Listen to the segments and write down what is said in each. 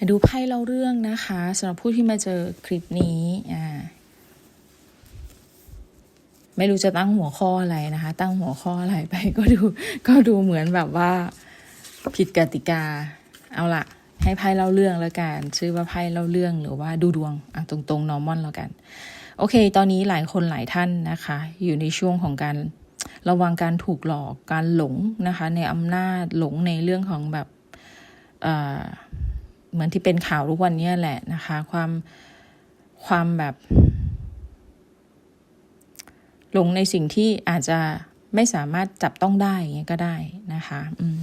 มาดูไพ่เล่าเรื่องนะคะสำหรับผู้ที่มาเจอคลิปนี้อ่าไม่รู้จะตั้งหัวข้ออะไรนะคะ ตั้งหัวข้ออะไรไปก็ดูก็ดูเหมือนแบบว่าผิดกติกา เอาละให้ไพ่เล่าเรื่องแล้วกันชื่อว่าไพ่เล่าเรื่องหรือว่าดูดวงอะตรงๆ normal แล้วกัน โอเค ตอนนี้หลายคนหลายท่านนะคะ อยู่ในช่วงของการระวังการถูกหลอกการหลงนะคะ ในอำนาจหลงในเรื่องของแบบ เหมือนที่เป็นข่าวทุกวันนี้แหละนะคะ ความความแบบหลงในสิ่งที่อาจจะไม่สามารถจับต้องได้เงี้ยก็ได้นะคะอืม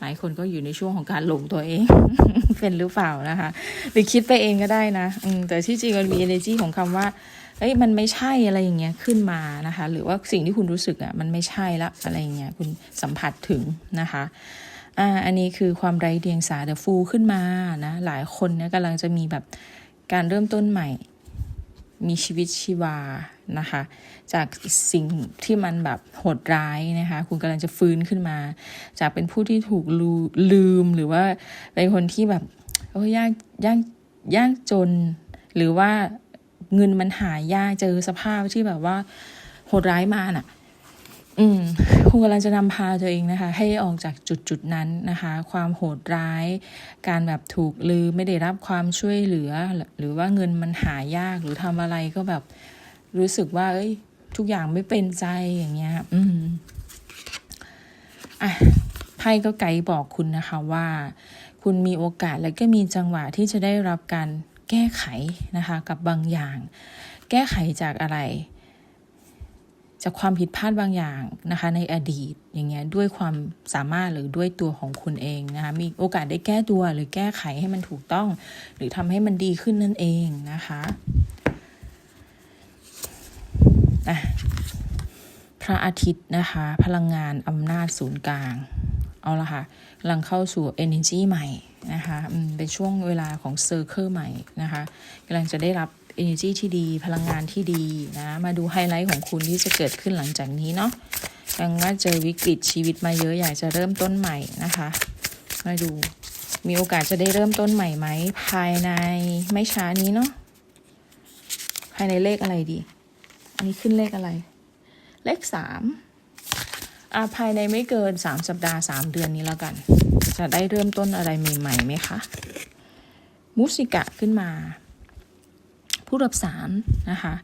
หลายคนก็อยู่ในช่วงของการหลงตัวเอง เป็นหรือเปล่านะคะ หรือคิดไปเองก็ได้นะอืมแต่ที่จริงมันมี energy ของคำว่าเอ้ยมันไม่ใช่อะไรอย่างเงี้ยขึ้นมานะคะ หรือว่าสิ่งที่คุณรู้สึกอะ่ะมันไม่ใช่ละอะไรอย่างเงี้ยคุณสัมผัสถึงนะคะ อ่าอันนี้คือความไร้เดียงสาเดฟูขึ้นมานะ หลายคนเนี่ยกำลังจะมีแบบการเริ่มต้นใหม่ มีชีวิตชีวานะคะ จากสิ่งที่มันแบบโหดร้ายนะคะ คุณกำลังจะฟื้นขึ้นมา จากเป็นผู้ที่ถูกลืมหรือว่าเป็นคนที่แบบโอ้ยยากยากยากจน หรือว่าเงินมันหายากเจอสภาพที่แบบว่าโหดร้ายมาน่ะ อืมคุณกำลังจะนำพาตัวเองนะคะ ให้ออกจากจุดจุดๆนั้นนะคะ ความโหดร้าย การแบบถูกลืมไม่ได้รับความช่วยเหลือ หรือว่าเงินมันหายากหรือทำอะไรก็แบบรู้สึกว่า เอ้ย ทุกอย่างไม่เป็นใจอย่างเงี้ย อืมอะไพ่ก็ไกด์บอกคุณนะคะว่า คุณมีโอกาสและก็มีจังหวะที่จะได้รับการแก้ไขนะคะ กับบางอย่าง แก้ไขจากอะไร จากความผิดพลาดบางอย่างนะคะในอดีตอย่างเงี้ยด้วยความสามารถหรือด้วยตัวของคุณเองนะคะมีโอกาสได้แก้ตัวหรือแก้ไขให้มันถูกต้อง หรือทำให้มันดีขึ้นนั่นเองนะคะอะพระอาทิตย์นะคะ พลังงานอำนาจศูนย์กลาง เอาละค่ะกำลังเข้าสู่ energy ใหม่นะคะเป็นช่วงเวลาของ circle ใหม่นะคะกำลังจะได้รับ energy ที่ดี พลังงานที่ดีนะ มาดูไฮไลท์ของคุณที่จะเกิดขึ้นหลังจากนี้เนาะยังว่าเจอวิกฤตชีวิตมาเยอะอยากจะเริ่มต้นใหม่นะคะ มาดูมีโอกาสจะได้เริ่มต้นใหม่ไหม ภายในไม่ช้านี้เนาะภายในเลขอะไรดี อันนี้ขึ้นเลขอะไร เลขสามอ่าภายในไม่เกินสามสัปดาห์สามเดือนนี้แล้วกัน จะได้เริ่มต้นอะไรใหม่ๆไหมคะ มุสิกะขึ้นมา ผู้รับสารนะคะ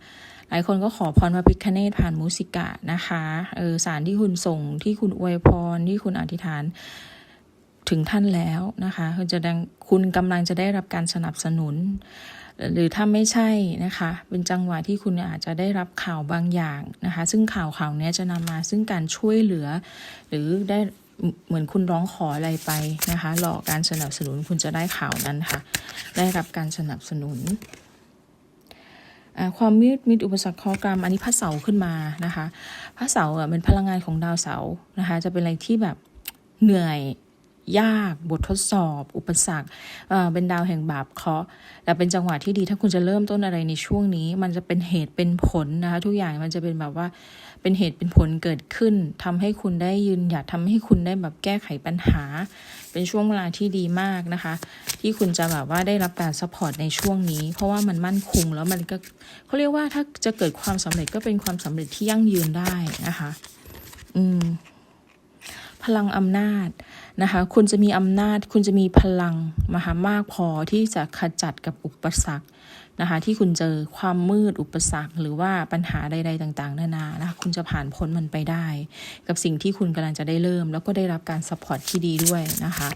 หลายคนก็ขอพรพระพิคเนตผ่านมุสิกะนะคะเออสารที่คุณส่งที่คุณอวยพรที่คุณอธิษฐานถึงท่านแล้วนะคะคุณจะดังคุณกำลังจะได้รับการสนับสนุน หรือถ้าไม่ใช่นะคะ เป็นจังหวะที่คุณอาจจะได้รับข่าวบางอย่างนะคะ ซึ่งข่าวข่าวนี้จะนำมาซึ่งการช่วยเหลือ หรือได้เหมือนคุณร้องขออะไรไปนะคะรอการสนับสนุนคุณจะได้ข่าวนั้นค่ะ ได้รับการสนับสนุน ความมืดมิดอุปสรรคข้อกรรม อันนี้พระเสาร์ขึ้นมานะคะ พระเสาร์เป็นพลังงานของดาวเสาร์นะคะ จะเป็นอะไรที่แบบเหนื่อย ยากบททดสอบ อุปสรรคเป็นดาวแห่งบาปเคราะห์แต่เป็นจังหวะที่ดีถ้าคุณจะเริ่มต้นอะไรในช่วงนี้ มันจะเป็นเหตุเป็นผลนะคะทุกอย่างมันจะเป็นแบบว่าเป็นเหตุเป็นผลเกิดขึ้นทำให้คุณได้ยืนหยัดทำให้คุณได้แบบแก้ไขปัญหา เป็นช่วงเวลาที่ดีมากนะคะ ที่คุณจะแบบว่าได้รับการซัพพอร์ตในช่วงนี้ เพราะว่ามันมั่นคงแล้วมันก็เขาเรียกว่าถ้าจะเกิดความสำเร็จก็เป็นความสำเร็จที่ยั่งยืนได้นะคะ อืม พลังอำนาจนะคะ คุณจะมีอำนาจ คุณจะมีพลังมหามากพอที่จะขจัดกับอุปสรรคนะคะ ที่คุณเจอความมืดอุปสรรค หรือว่าปัญหาใด ๆ ต่าง ๆ นานานะคะคุณจะผ่านพ้นมันไปได้ กับสิ่งที่คุณกำลังจะได้เริ่ม แล้วก็ได้รับการสปอร์ตที่ดีด้วยนะคะ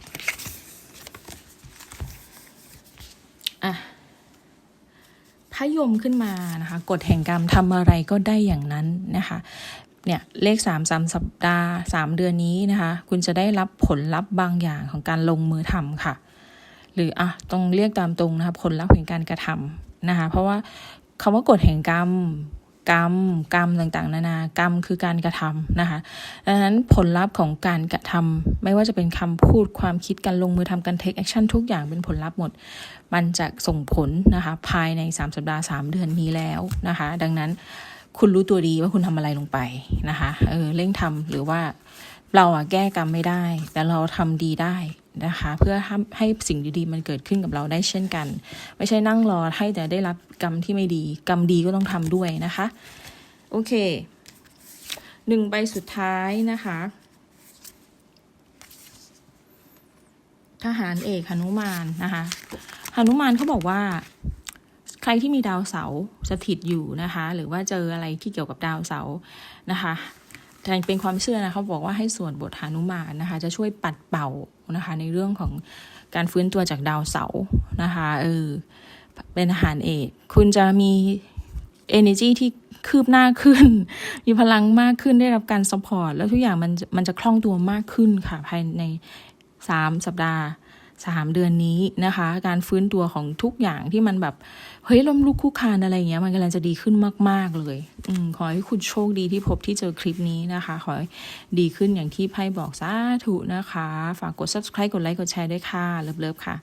อะพยมขึ้นมานะคะกฎแห่งกรรมทำอะไรก็ได้อย่างนั้นนะคะ เนี่ยเลขสามสามสัปดาห์สามเดือนนี้นะคะ คุณจะได้รับผลลัพธ์บางอย่างของการลงมือทำค่ะ หรืออะต้องเรียกตามตรงนะคะผลลัพธ์แห่งการกระทำนะคะ เพราะว่าคำว่ากฎแห่งกรรมกรรมกรรมต่างๆ นานากรรมคือการกระทำนะคะดังนั้นผลลัพธ์ของการกระทำไม่ว่าจะเป็นคำพูดความคิดการลงมือทำการ take action ทุกอย่างเป็นผลลัพธ์หมด มันจะส่งผลนะคะภายใน 3 สัปดาห์ 3 เดือนนี้แล้วนะคะ ดังนั้น คุณรู้ตัวดีว่าคุณทำอะไรลงไปนะคะเออเร่งทำหรือว่าเราอะแก้กรรมไม่ได้ แต่เราทำดีได้นะคะ เพื่อให้ใหสิ่งดีๆมันเกิดขึ้นกับเราได้เช่นกัน ไม่ใช่นั่งรอให้แต่ได้รับกรรมที่ไม่ดี กรรมดีก็ต้องทำด้วยนะคะ โอเคหนึ่งใบสุดท้ายนะคะทหารเอกหนุมานนะคะหนุมานเขาบอกว่า ใครที่มีดาวเสาร์สถิตอยู่นะคะ หรือว่าเจออะไรที่เกี่ยวกับดาวเสาร์นะคะแต่เป็นความเชื่อนะเขาบอกว่าให้สวนบทหานุมานนะคะ จะช่วยปัดเป่านะคะ ในเรื่องของการฟื้นตัวจากดาวเสาร์นะคะเออเป็นทหารเอกคุณจะมี energy ที่คืบหน้าขึ้น มีพลังมากขึ้นได้รับการ support แล้วทุกอย่างมันมันจะคล่องตัวมากขึ้นค่ะ ภายในสามสัปดาห์ สามเดือนนี้นะคะ การฟื้นตัวของทุกอย่างที่มันแบบเฮ้ยล้มลุกคุกคานอะไรเงี้ยมันกำลังจะดีขึ้นมาก ๆ เลยอืมขอให้คุณโชคดีที่พบที่เจอคลิปนี้นะคะ ขอให้ดีขึ้นอย่างที่ไพ่บอกสาธุนะคะ ฝากกด subscribe กดไลค์กดแชร์ด้วยค่ะเลิฟๆค่ะ